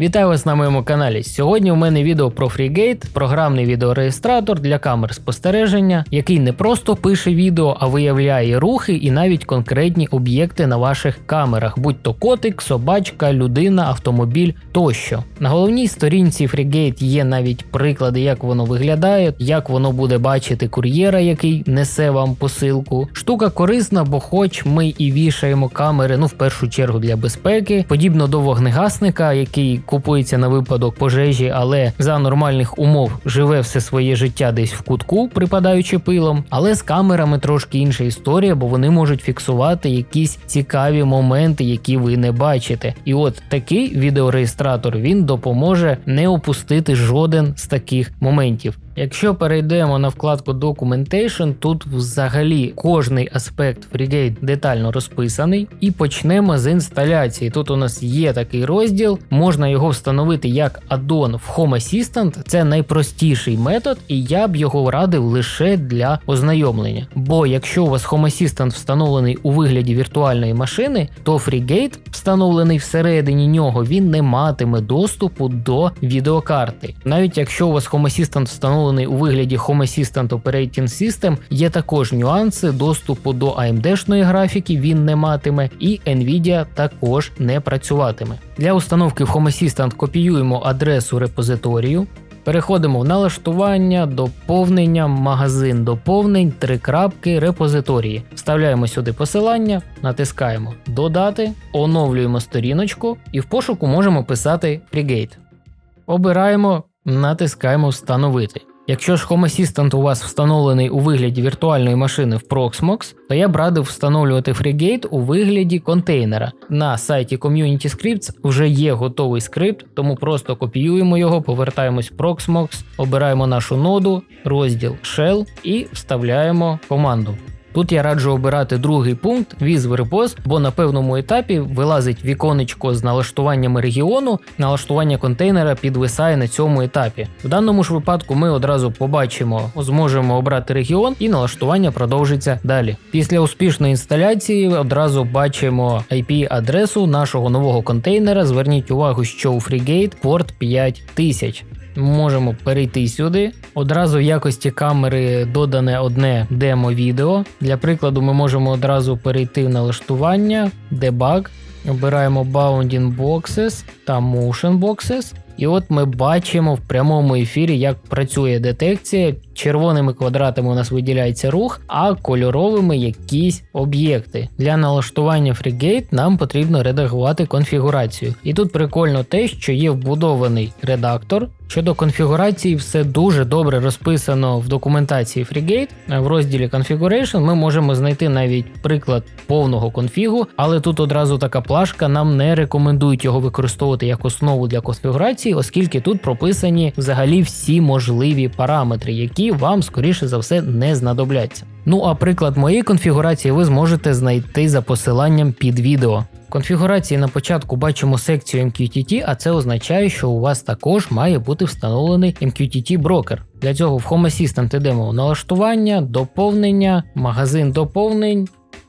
Вітаю вас на моєму каналі. Сьогодні у мене відео про FreeGate, програмний відеореєстратор для камер спостереження, який не просто пише відео, а виявляє рухи і навіть конкретні об'єкти на ваших камерах, будь то котик, собачка, людина, автомобіль тощо. На головній сторінці FreeGate є навіть приклади, як воно виглядає, як воно буде бачити кур'єра, який несе вам посилку. Штука корисна, бо хоч ми і вішаємо камери, ну в першу чергу для безпеки, подібно до вогнегасника, який купується на випадок пожежі, але за нормальних умов живе все своє життя десь в кутку, припадаючи пилом. Але з камерами трошки інша історія, бо вони можуть фіксувати якісь цікаві моменти, які ви не бачите. І от такий відеореєстратор він допоможе не опустити жоден з таких моментів. Якщо перейдемо на вкладку Documentation, тут взагалі кожний аспект FreeGate детально розписаний, і почнемо з інсталяції. Тут у нас є такий розділ, можна його встановити як аддон в Home Assistant. Це найпростіший метод, і я б його радив лише для ознайомлення. Бо якщо у вас Home Assistant встановлений у вигляді віртуальної машини, то FreeGate, встановлений всередині нього, він не матиме доступу до відеокарти. Навіть якщо у вас Home Assistant встановлений у вигляді Home Assistant Operating System, є також нюанси доступу до AMD-шної графіки, він не матиме, і Nvidia також не працюватиме. Для установки в Home Assistant копіюємо адресу репозиторію. Переходимо в налаштування, доповнення, магазин доповнень, три крапки, репозиторії. Вставляємо сюди посилання, натискаємо Додати, оновлюємо сторіночку і в пошуку можемо писати FreeGate. Обираємо, натискаємо Встановити. Якщо ж Home Assistant у вас встановлений у вигляді віртуальної машини в Proxmox, то я б радив встановлювати FreeGate у вигляді контейнера. На сайті Community Scripts вже є готовий скрипт, тому просто копіюємо його, повертаємось в Proxmox, обираємо нашу ноду, розділ Shell і вставляємо команду. Тут я раджу обирати другий пункт Viz Repos, бо на певному етапі вилазить віконечко з налаштуваннями регіону, налаштування контейнера підвисає на цьому етапі. В даному ж випадку ми одразу побачимо, зможемо обрати регіон і налаштування продовжиться далі. Після успішної інсталяції одразу бачимо IP-адресу нашого нового контейнера. Зверніть увагу, що у FreeGate порт 5000. Можемо перейти сюди. Одразу в якості камери додане одне демо-відео. Для прикладу, ми можемо одразу перейти в налаштування, дебаг, обираємо Bounding Boxes та Motion Boxes. І от ми бачимо в прямому ефірі, як працює детекція. Червоними квадратами у нас виділяється рух, а кольоровими якісь об'єкти. Для налаштування FreeGate нам потрібно редагувати конфігурацію. І тут прикольно те, що є вбудований редактор. Щодо конфігурації, все дуже добре розписано в документації FreeGate. В розділі Configuration ми можемо знайти навіть приклад повного конфігу, але тут одразу така плашка, нам не рекомендують його використовувати як основу для конфігурації, оскільки тут прописані взагалі всі можливі параметри, які вам, скоріше за все, не знадобляться. Ну а приклад моєї конфігурації ви зможете знайти за посиланням під відео. Конфігурації на початку бачимо секцію MQTT, а це означає, що у вас також має бути встановлений MQTT брокер. Для цього в Home Assistant йдемо в налаштування, доповнення, магазин доповнень.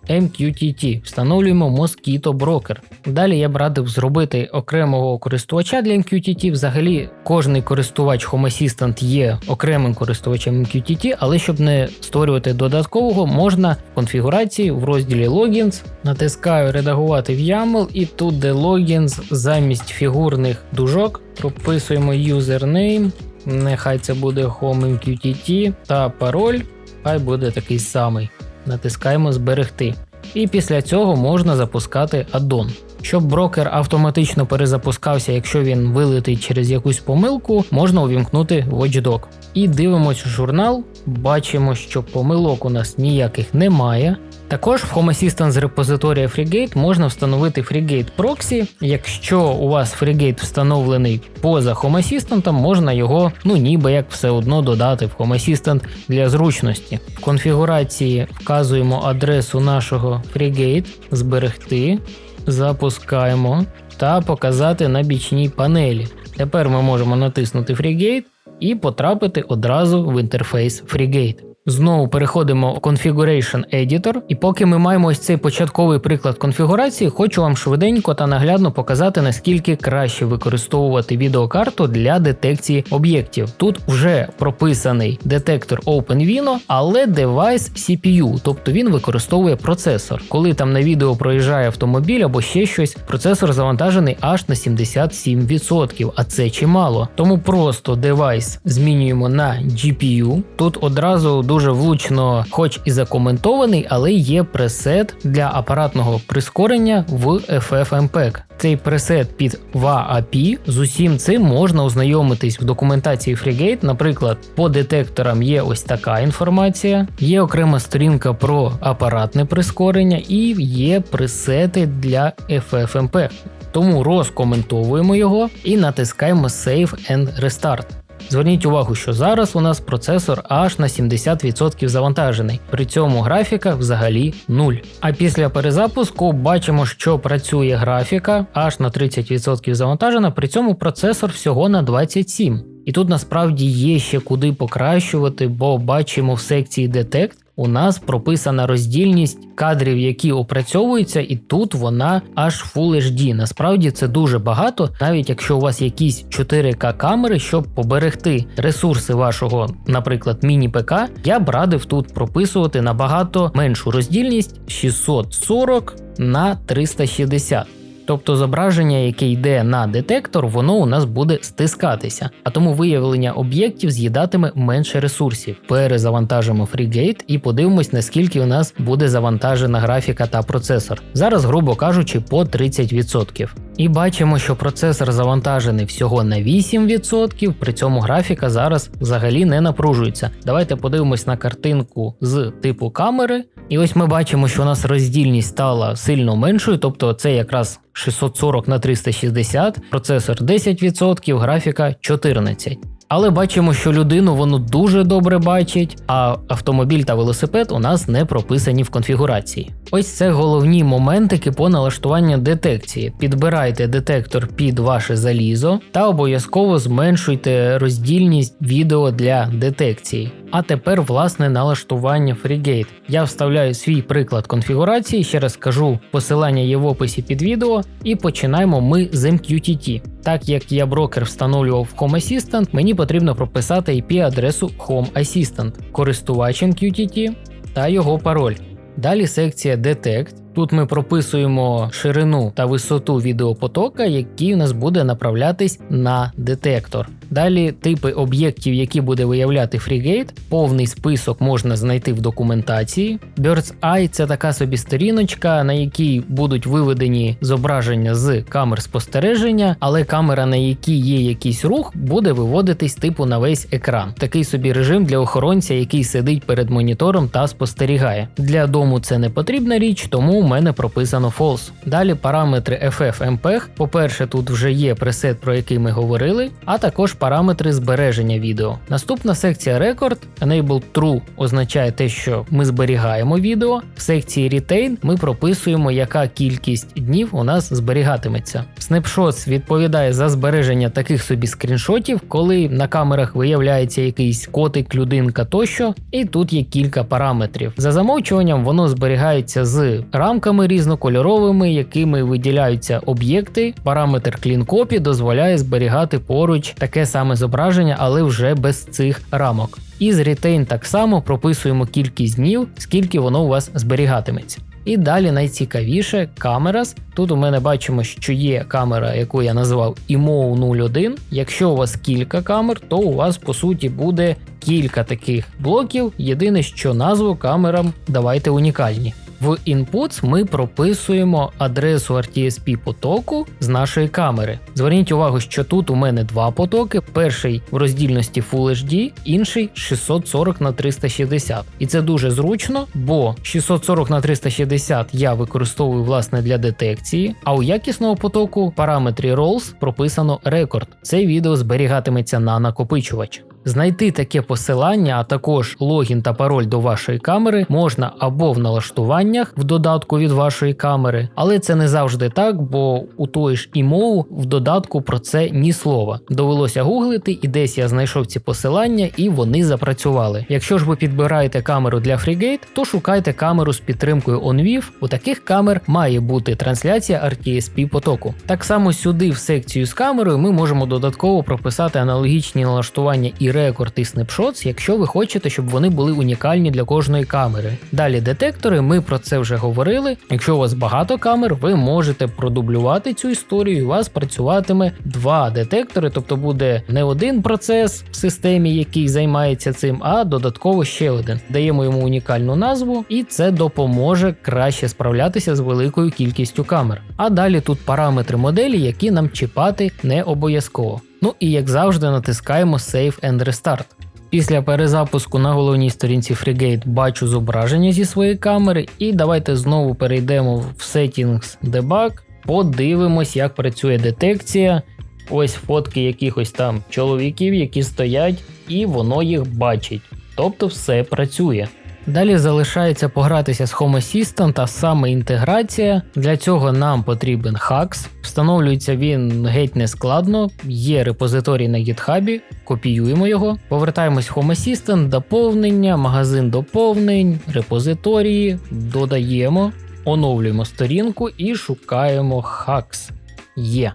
MQTT. Встановлюємо Mosquito Broker. Далі я б радив зробити окремого користувача для MQTT. Взагалі, кожний користувач Home Assistant є окремим користувачем MQTT, але щоб не створювати додаткового, можна в конфігурації в розділі Logins. Натискаю редагувати в YAML і тут, де Logins, замість фігурних дужок, прописуємо username. Нехай це буде Home MQTT та пароль, хай буде такий самий натискаємо Зберегти. І після цього можна запускати аддон. Щоб брокер автоматично перезапускався, якщо він вилетить через якусь помилку, можна увімкнути Watchdog. І дивимось журнал, бачимо, що помилок у нас ніяких немає. Також в Home Assistant з репозиторія FreeGate можна встановити FreeGate Proxy. Якщо у вас FreeGate встановлений поза Home Assistant, можна його ну ніби як все одно додати в Home Assistant для зручності. В конфігурації вказуємо адресу нашого FreeGate, зберегти, запускаємо та показати на бічній панелі. Тепер ми можемо натиснути FreeGate і потрапити одразу в інтерфейс FreeGate. Знову переходимо в Configuration Editor, і поки ми маємо ось цей початковий приклад конфігурації, хочу вам швиденько та наглядно показати, наскільки краще використовувати відеокарту для детекції об'єктів. Тут вже прописаний детектор OpenVINO, але девайс CPU, тобто він використовує процесор. Коли там на відео проїжджає автомобіль або ще щось, процесор завантажений аж на 77%, а це чимало. Тому просто девайс змінюємо на GPU. Тут одразу дуже влучно, хоч і закоментований, але є пресет для апаратного прискорення в FFmpeg. Цей пресет під VAP, з усім цим можна ознайомитись в документації Frigate. Наприклад, по детекторам є ось така інформація, є окрема сторінка про апаратне прискорення і є пресети для FFmpeg. Тому розкоментовуємо його і натискаємо Save and Restart. Зверніть увагу, що зараз у нас процесор аж на 70% завантажений, при цьому графіка взагалі 0. А після перезапуску бачимо, що працює графіка аж на 30% завантажена, при цьому процесор всього на 27%. І тут насправді є ще куди покращувати, бо бачимо в секції Detect у нас прописана роздільність кадрів, які опрацьовуються, і тут вона аж Full HD. Насправді це дуже багато, навіть якщо у вас якісь 4К камери, щоб поберегти ресурси вашого, наприклад, міні-ПК, я б радив тут прописувати набагато меншу роздільність 640 на 360. Тобто зображення, яке йде на детектор, воно у нас буде стискатися, а тому виявлення об'єктів з'їдатиме менше ресурсів. Перезавантажимо FreeGate і подивимось, наскільки у нас буде завантажена графіка та процесор. Зараз, грубо кажучи, по 30%. І бачимо, що процесор завантажений всього на 8%, при цьому графіка зараз взагалі не напружується. Давайте подивимось на картинку з типу камери. І ось ми бачимо, що у нас роздільність стала сильно меншою, тобто це якраз 640 на 360, процесор 10%, графіка 14%. Але бачимо, що людину воно дуже добре бачить, а автомобіль та велосипед у нас не прописані в конфігурації. Ось це головні моментики по налаштуванню детекції. Підбирайте детектор під ваше залізо та обов'язково зменшуйте роздільність відео для детекції. А тепер власне налаштування FreeGate. Я вставляю свій приклад конфігурації, ще раз кажу, посилання є в описі під відео, і починаємо ми з MQTT. Так як я брокер встановлював Home Assistant, мені потрібно прописати IP-адресу Home Assistant, користувач MQTT та його пароль. Далі секція Detect. Тут ми прописуємо ширину та висоту відеопотока, який у нас буде направлятись на детектор. Далі типи об'єктів, які буде виявляти FreeGate. Повний список можна знайти в документації. Bird's Eye – це така собі сторіночка, на якій будуть виведені зображення з камер спостереження, але камера, на якій є якийсь рух, буде виводитись типу на весь екран. Такий собі режим для охоронця, який сидить перед монітором та спостерігає. Для дому це не потрібна річ, тому у мене прописано false. Далі параметри FFmpeg. По-перше, тут вже є пресет, про який ми говорили, а також параметри збереження відео. Наступна секція Record Enable True означає те, що ми зберігаємо відео. В секції Retain ми прописуємо, яка кількість днів у нас зберігатиметься. Snapshots відповідає за збереження таких собі скріншотів, коли на камерах виявляється якийсь котик, людинка тощо, і тут є кілька параметрів. За замовчуванням воно зберігається з рамками різнокольоровими, якими виділяються об'єкти. Параметр Clean Copy дозволяє зберігати поруч таке саме зображення, але вже без цих рамок. І з Retain так само прописуємо кількість днів, скільки воно у вас зберігатиметься. І далі найцікавіше Cameras. Тут у мене бачимо, що є камера, яку я назвав IMO 01. Якщо у вас кілька камер, то у вас по суті буде кілька таких блоків. Єдине, що назву камерам давайте унікальні. В Inputs ми прописуємо адресу RTSP потоку з нашої камери. Зверніть увагу, що тут у мене два потоки: перший в роздільності Full HD, інший 640 на 360. І це дуже зручно, бо 640 на 360 я використовую власне для детекції, а у якісного потоку в параметрі Rolls прописано рекорд. Це відео зберігатиметься на накопичувач. Знайти таке посилання, а також логін та пароль до вашої камери можна або в налаштуваннях в додатку від вашої камери, але це не завжди так, бо у той ж імоу в додатку про це ні слова. Довелося гуглити, і десь я знайшов ці посилання, і вони запрацювали. Якщо ж ви підбираєте камеру для FreeGate, то шукайте камеру з підтримкою OnVIV. У таких камер має бути трансляція RTSP потоку. Так само сюди, в секцію з камерою, ми можемо додатково прописати аналогічні налаштування і рекорд, і снапшотс, якщо ви хочете, щоб вони були унікальні для кожної камери. Далі детектори, ми про це вже говорили. Якщо у вас багато камер, ви можете продублювати цю історію, і у вас працюватиме два детектори, тобто буде не один процес в системі, який займається цим, а додатково ще один. Даємо йому унікальну назву, і це допоможе краще справлятися з великою кількістю камер. А далі тут параметри моделі, які нам чіпати не обов'язково. Ну і як завжди, натискаємо Save and Restart. Після перезапуску на головній сторінці FreeGate бачу зображення зі своєї камери, і давайте знову перейдемо в Settings Debug, подивимось, як працює детекція. Ось фотки якихось там чоловіків, які стоять, і воно їх бачить. Тобто все працює. Далі залишається погратися з Home Assistant, а саме інтеграція. Для цього нам потрібен Hacks. Встановлюється він геть не складно, є репозиторій на GitHub, копіюємо його, повертаємось в Home Assistant, доповнення, магазин доповнень, репозиторії, додаємо, оновлюємо сторінку і шукаємо Hacks. Є.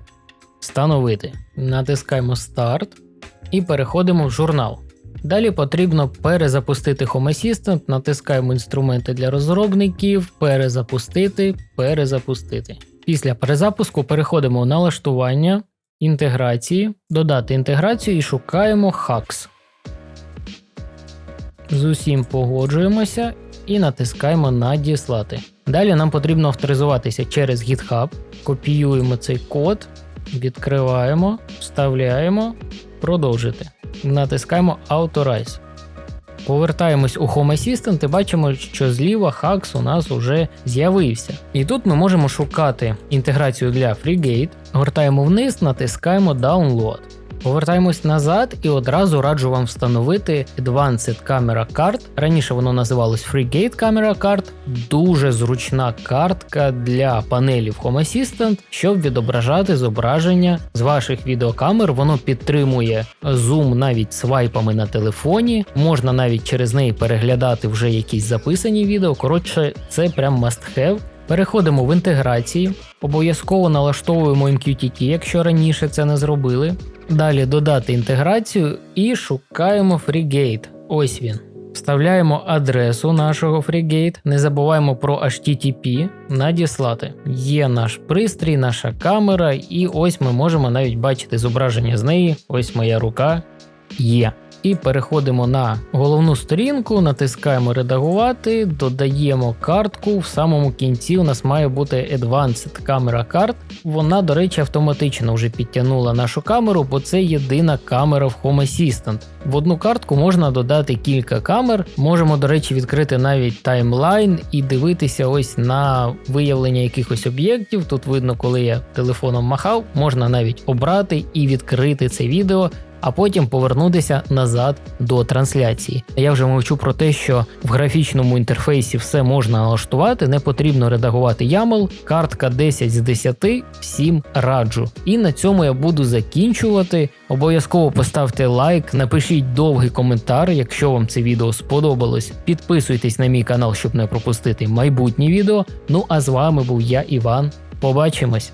Встановити. Натискаємо Старт і переходимо в журнал. Далі потрібно перезапустити Home Assistant, натискаємо інструменти для розробників, перезапустити, перезапустити. Після перезапуску переходимо в налаштування, інтеграції, додати інтеграцію і шукаємо Hacks. З усім погоджуємося і натискаємо Надіслати. Далі нам потрібно авторизуватися через GitHub, копіюємо цей код, відкриваємо, вставляємо, продовжити. Натискаємо Authorize. Повертаємось у Home Assistant і бачимо, що зліва хакс у нас вже з'явився. І тут ми можемо шукати інтеграцію для FreeGate, гортаємо вниз, натискаємо Download. Повертаємось назад і одразу раджу вам встановити Advanced Camera Card. Раніше воно називалось FreeGate Camera Card. Дуже зручна картка для панелі в Home Assistant, щоб відображати зображення з ваших відеокамер. Воно підтримує зум навіть свайпами на телефоні. Можна навіть через неї переглядати вже якісь записані відео. Коротше, це прям must have. Переходимо в інтеграції, обов'язково налаштовуємо MQTT, якщо раніше це не зробили. Далі додати інтеграцію і шукаємо FreeGate. Ось він. Вставляємо адресу нашого FreeGate, не забуваємо про HTTP, надіслати. Є наш пристрій, наша камера, і ось ми можемо навіть бачити зображення з неї. Ось моя рука є. І переходимо на головну сторінку, натискаємо редагувати, додаємо картку. В самому кінці у нас має бути Advanced Camera Card. Вона, до речі, автоматично вже підтягнула нашу камеру, бо це єдина камера в Home Assistant. В одну картку можна додати кілька камер. Можемо, до речі, відкрити навіть таймлайн і дивитися ось на виявлення якихось об'єктів. Тут видно, коли я телефоном махав, можна навіть обрати і відкрити це відео а потім повернутися назад до трансляції. Я вже мовчу про те, що в графічному інтерфейсі все можна налаштувати, не потрібно редагувати YAML, картка 10 з 10, всім раджу. І на цьому я буду закінчувати. Обов'язково поставте лайк, напишіть довгий коментар, якщо вам це відео сподобалось. Підписуйтесь на мій канал, щоб не пропустити майбутні відео. Ну а з вами був я, Іван. Побачимось!